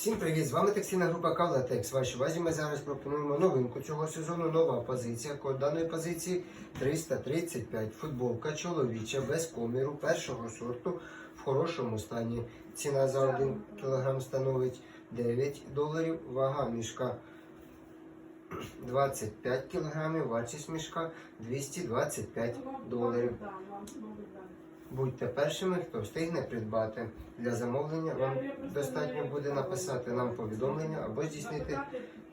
Всім привіт! З вами текстильна група Кавлатекс. Вашій увазі ми зараз пропонуємо новинку цього сезону. Нова позиція. Код даної позиції 335. Футболка чоловіча без коміру першого сорту в хорошому стані. Ціна за 1 кг становить 9 доларів. Вага мішка 25 кг. Вартість мішка 225 доларів. Будьте першими, хто встигне придбати. Для замовлення вам достатньо буде написати нам повідомлення або здійснити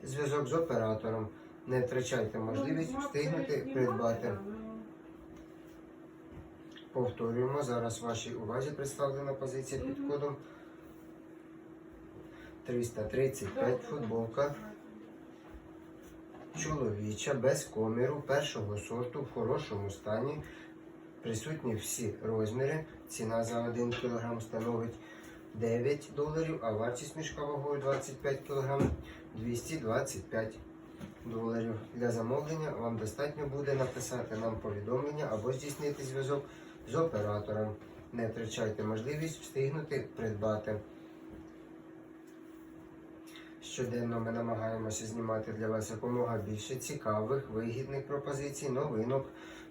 зв'язок з оператором. Не втрачайте можливість встигнути придбати. Повторюємо, зараз вашій увазі представлена позиція під кодом 335 футболка чоловіча без коміру першого сорту в хорошому стані. Присутні всі розміри. Ціна за 1 кг становить 9 доларів, а вартість мішка вагою 25 кг 225 доларів. Для замовлення вам достатньо буде написати нам повідомлення або здійснити зв'язок з оператором. Не втрачайте можливість встигнути придбати. Щоденно ми намагаємося знімати для вас якомога більше цікавих, вигідних пропозицій, новинок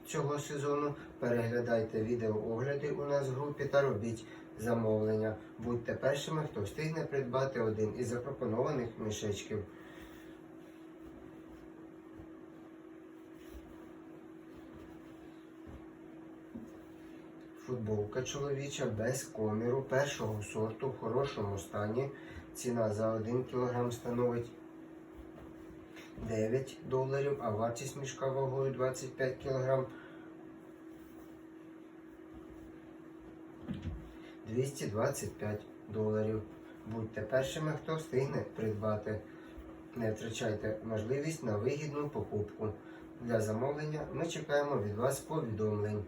цього сезону. Переглядайте відеоогляди у нас в групі та робіть замовлення. Будьте першими, хто встигне придбати один із запропонованих мішечків. Футболка чоловіча без коміру першого сорту в хорошому стані. Ціна за 1 кг становить 9 доларів, а вартість мішка вагою 25 кг 225 доларів. Будьте першими, хто встигне придбати. Не втрачайте можливість на вигідну покупку. Для замовлення ми чекаємо від вас повідомлень.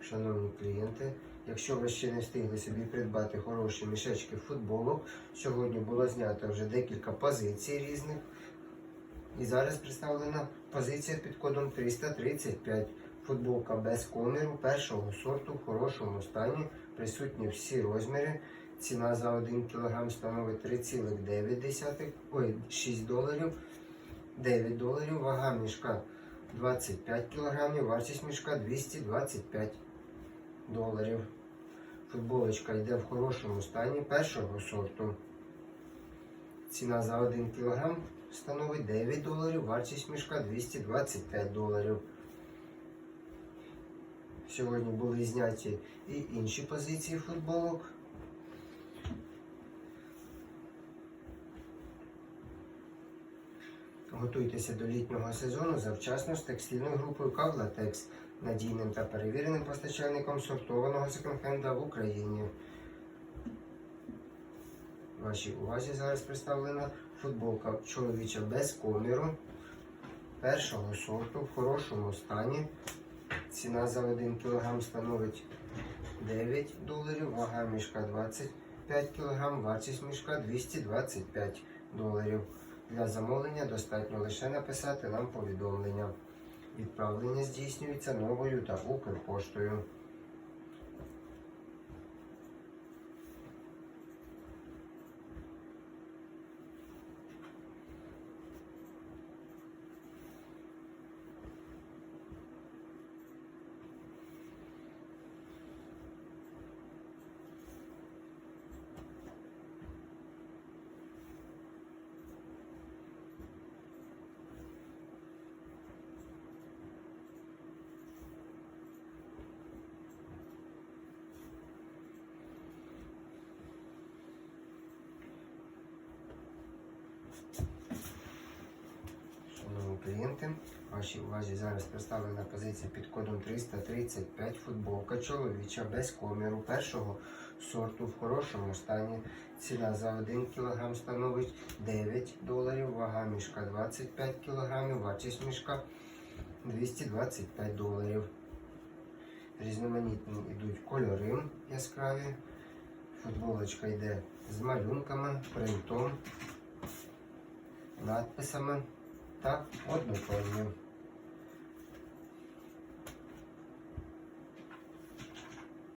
Шановні клієнти, якщо ви ще не встигли собі придбати хороші мішечки футболок, сьогодні було знято вже декілька позицій різних. І зараз представлена позиція під кодом 335. Футболка без коміру першого сорту в хорошому стані. Присутні всі розміри. Ціна за 1 кг становить 3,9, ой, 6 доларів, 9 доларів, вага мішка 25 кг, вартість мішка 225 доларів. Футболочка йде в хорошому стані першого сорту. Ціна за 1 кг становить 9 доларів, вартість мішка 225 доларів. Сьогодні були зняті і інші позиції футболок. Готуйтеся до літнього сезону завчасно з текстильною групою Кавлатекс, надійним та перевіреним постачальником сортованого секонд-хенда в Україні. Вашій увазі зараз представлена футболка чоловіча без коміру першого сорту в хорошому стані. Ціна за 1 кг становить 9 доларів, вага мішка 25 кг, вартість мішка 225 доларів. Для замовлення достатньо лише написати нам повідомлення. Відправлення здійснюється новою та Укрпоштою. Шановні клієнти, вашій увазі зараз представлена позиція під кодом 335 футболка чоловіча без коміру першого сорту в хорошому стані. Ціна за 1 кг становить 9 доларів, вага мішка 25 кг, вартість мішка 225 доларів. Різноманітні йдуть кольори яскраві. Футболочка йде з малюнками, принтом, надписами та однотонні.